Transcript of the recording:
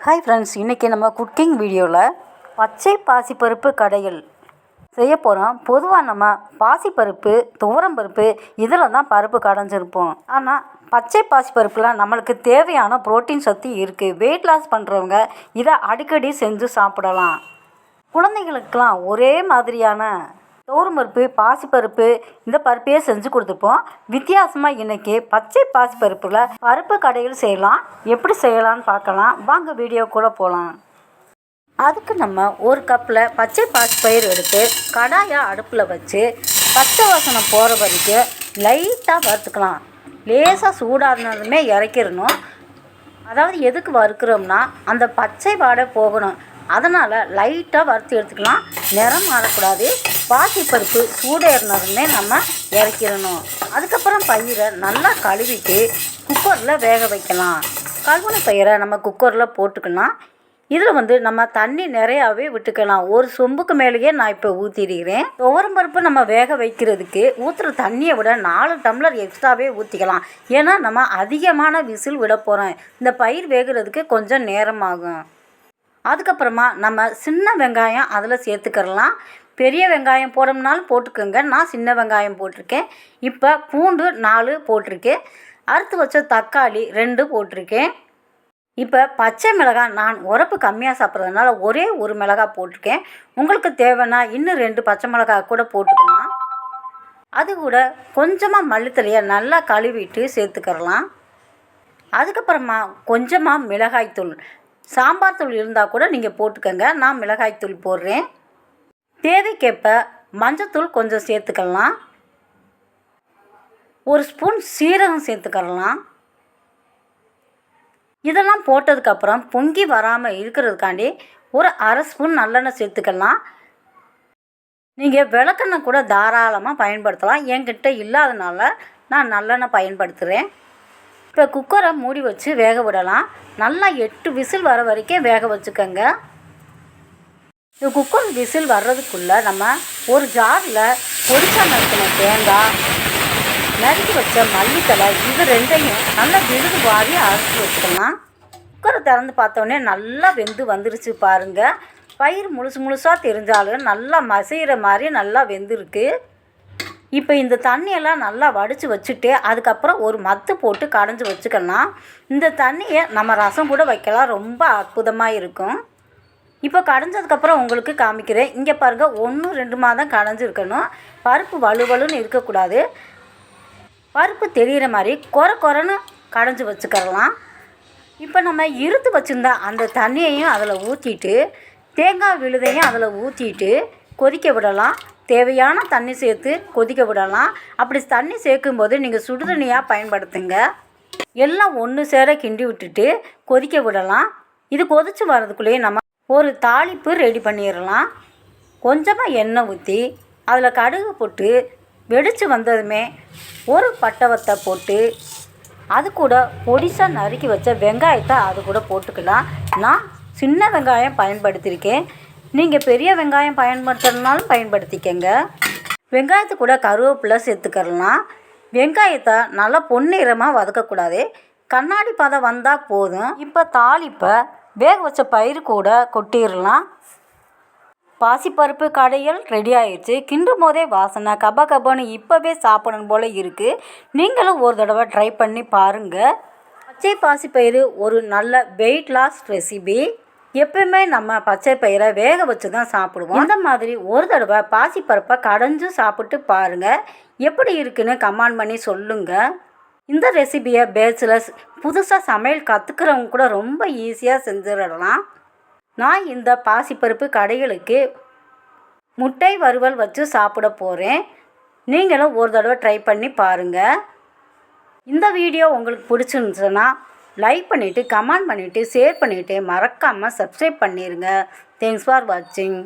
Hi friends இன்றைக்கி நம்ம cooking வீடியோவில் பச்சை பாசிப்பருப்பு கடைகள் செய்ய போகிறோம் பொதுவாக நம்ம பாசிப்பருப்பு துவரம் பருப்பு இதில் தான் பருப்பு கடைஞ்சிருப்போம். ஆனால் பச்சை பாசிப்பருப்பில் நம்மளுக்கு தேவையான புரோட்டீன் சக்தி இருக்குது வெயிட் லாஸ் பண்ணுறவங்க இதை அடிக்கடி செஞ்சு சாப்பிடலாம். குழந்தைங்களுக்கெல்லாம் ஒரே மாதிரியான துவரம் பருப்பு பாசிப்பருப்பு இந்த பருப்பையே செஞ்சு கொடுத்துருப்போம். வித்தியாசமாக இன்றைக்கி பச்சை பாசிப்பருப்பில் பருப்பு கடையில் செய்யலாம். எப்படி செய்யலாம்னு பார்க்கலாம். வாங்க வீடியோ கூட போகலாம் அதுக்கு நம்ம ஒரு கப்பில் பச்சை பாசிப்பயிர் எடுத்து கடாயை அடுப்பில் வச்சு பச்சை வாசனை போகிற வரைக்கும் லைட்டாக வறுத்துக்கலாம். லேசாக சூடானதுமே இறக்கிடணும். அதாவது எதுக்கு வறுக்கிறோம்னா அந்த பச்சை வாடை போகணும். அதனால் லைட்டாக வறுத்து எடுத்துக்கலாம். நிறம் மாறக்கூடாது. பாசிப்பருப்பு சூடேறினதுமே நம்ம இறக்கிடணும். அதுக்கப்புறம் பயிரை நல்லா கழுவிட்டு குக்கரில் வேக வைக்கலாம். கழுவுன பயிரை நம்ம குக்கரில் போட்டுக்கலாம் இதில் வந்து நம்ம தண்ணி நிறையாவே விட்டுக்கலாம். ஒரு சொம்புக்கு மேலேயே நான் இப்போ ஊற்றிடுகிறேன் துவரம் பருப்பு நம்ம வேக வைக்கிறதுக்கு ஊற்றுற தண்ணியை விட நாலு டம்ளர் எக்ஸ்ட்ராவே ஊற்றிக்கலாம் ஏன்னா நம்ம அதிகமான விசில் விட போகிறோம் இந்த பயிர் வேகிறதுக்கு கொஞ்சம் நேரமாகும் அதுக்கப்புறமா நம்ம சின்ன வெங்காயம் அதில் சேர்த்துக்கிறலாம். பெரிய வெங்காயம் போடணும்னாலும் போட்டுக்கோங்க. நான் சின்ன வெங்காயம் போட்டிருக்கேன். இப்போ பூண்டு நாலு போட்டிருக்கேன். அறுத்து வச்ச தக்காளி ரெண்டு போட்டிருக்கேன். இப்போ பச்சை மிளகாய் நான் உரப்பு கம்மியாக சாப்பிட்றதுனால ஒரே ஒரு மிளகாய் போட்டிருக்கேன். உங்களுக்கு தேவைன்னா இன்னும் ரெண்டு பச்சை மிளகாய் கூட போட்டுக்கலாம். அது கூட கொஞ்சமாக மல்லித்தலையை நல்லா கழுவிட்டு சேர்த்துக்கிறலாம் அதுக்கப்புறமா கொஞ்சமாக மிளகாய்த்தூள். சாம்பார் தூள் இருந்தால் கூட நீங்கள் போட்டுக்கோங்க. நான் மிளகாய்த்தூள் போடுறேன். தேவைக்கேற்ப மஞ்சத்தூள் கொஞ்சம் சேர்த்துக்கலாம். ஒரு ஸ்பூன் சீரகம் சேர்த்துக்கலாம். இதெல்லாம் போட்டதுக்கப்புறம் பொங்கி வராமல் இருக்கிறதுக்காண்டி ஒரு அரை ஸ்பூன் நல்லெண்ணெய் சேர்த்துக்கலாம். நீங்கள் விளக்கெண்ணெய் கூட தாராளமாக பயன்படுத்தலாம். என்கிட்ட இல்லாதனால நான் நல்லெண்ணெய் பயன்படுத்துகிறேன் இப்போ குக்கரை மூடி வச்சு வேக விடலாம். நல்லா எட்டு விசில் வர வரைக்கும் வேக வச்சுக்கோங்க. இது குக்கர் விசில் வர்றதுக்குள்ளே நம்ம ஒரு ஜாரில் பொடிச்சா நறுக்கின தேங்காய் நறுக்கி வச்ச மல்லித்தலை இது ரெண்டையும் நல்லா விழுது வாரி அரைச்சி வச்சுக்கலாம். குக்கரை திறந்து பார்த்தோன்னே நல்லா வெந்து வந்துருச்சு பாருங்கள் பயிர் முழுசு முழுசாக தெரிஞ்சாலும் நல்லா மசைகிற மாதிரி நல்லா வெந்திருக்கு. இப்போ இந்த தண்ணியெல்லாம் நல்லா வடித்து வச்சுட்டு அதுக்கப்புறம் ஒரு மத்து போட்டு கடைஞ்சி வச்சுக்கலாம். இந்த தண்ணியை நம்ம ரசம் கூட வைக்கலாம் ரொம்ப அற்புதமாக இருக்கும். இப்போ கடைஞ்சதுக்கப்புறம் உங்களுக்கு காமிக்கிறேன். இங்கே பாருங்கள் ஒன்று ரெண்டு மாதம் கடைஞ்சிருக்கணும். பருப்பு வலுவலுன்னு இருக்கக்கூடாது. பருப்பு தெரிகிற மாதிரி குறை குறைன்னு கடைஞ்சி வச்சுக்கிறலாம். இப்போ நம்ம இருத்து வச்சுருந்தா அந்த தண்ணியையும் அதில் ஊற்றிட்டு தேங்காய் விழுதையும் அதில் ஊற்றிட்டு கொதிக்க விடலாம். தேவையான தண்ணி சேர்த்து கொதிக்க விடலாம். அப்படி தண்ணி சேர்க்கும்போது நீங்கள் சுடுதண்ணியாக பயன்படுத்துங்க. எல்லாம் ஒன்று சேர கிண்டி விட்டுட்டு கொதிக்க விடலாம். இது கொதித்து வர்றதுக்குள்ளேயே நம்ம ஒரு தாளிப்பு ரெடி பண்ணிடலாம் கொஞ்சமாக எண்ணெய் ஊற்றி அதில் கடுகு போட்டு வெடித்து வந்ததுமே ஒரு பட்டவத்தை போட்டு அது கூட பொடிசாக நறுக்கி வச்ச வெங்காயத்தை அது கூட போட்டுக்கலாம். நான் சின்ன வெங்காயம் பயன்படுத்தியிருக்கேன் நீங்கள் பெரிய வெங்காயம் பயன்படுத்துறதுனாலும் பயன்படுத்திக்கங்க. வெங்காயத்து கூட கருவேப்பிலை சேர்த்துக்கிறலாம். வெங்காயத்தை நல்லா பொன்னிறமாக வதக்கக்கூடாது. கண்ணாடி பதம் வந்தால் போதும். இப்போ தாளிப்பை வேக வச்ச பயிர் கூட கொட்டிடலாம் பாசிப்பருப்பு கடையல் ரெடி ஆயிடுச்சு கிண்டும் போதே வாசனை கப கபன்னு இப்போவே சாப்பிடணும் போல் இருக்குது நீங்களும் ஒரு தடவை ட்ரை பண்ணி பாருங்கள் பச்சை பாசிப்பயிறு ஒரு நல்ல வெயிட் லாஸ் ரெசிபி எப்பயுமே நம்ம பச்சை பயிரை வேக வச்சு தான் சாப்பிடுவோம். இந்த மாதிரி ஒரு தடவை பாசிப்பருப்பை கடைஞ்சும் சாப்பிட்டு பாருங்கள் எப்படி இருக்குன்னு கமெண்ட் பண்ணி சொல்லுங்கள் இந்த ரெசிபியை பேச்சுலர்ஸ் புதுசாக சமையல் கற்றுக்கிறவங்க கூட ரொம்ப ஈஸியாக செஞ்சிடலாம். நான் இந்த பாசிப்பருப்பு கடைகளுக்கு முட்டை வறுவல் வச்சு சாப்பிட போகிறேன் நீங்களும் ஒரு தடவை ட்ரை பண்ணி பாருங்கள் இந்த வீடியோ உங்களுக்கு பிடிச்சிருந்துச்சுன்னா லைக் பண்ணிவிட்டு கமெண்ட் பண்ணிவிட்டு ஷேர் பண்ணிவிட்டு மறக்காமல் சப்ஸ்கிரைப் பண்ணிடுங்க தேங்க்ஸ் ஃபார் வாட்சிங்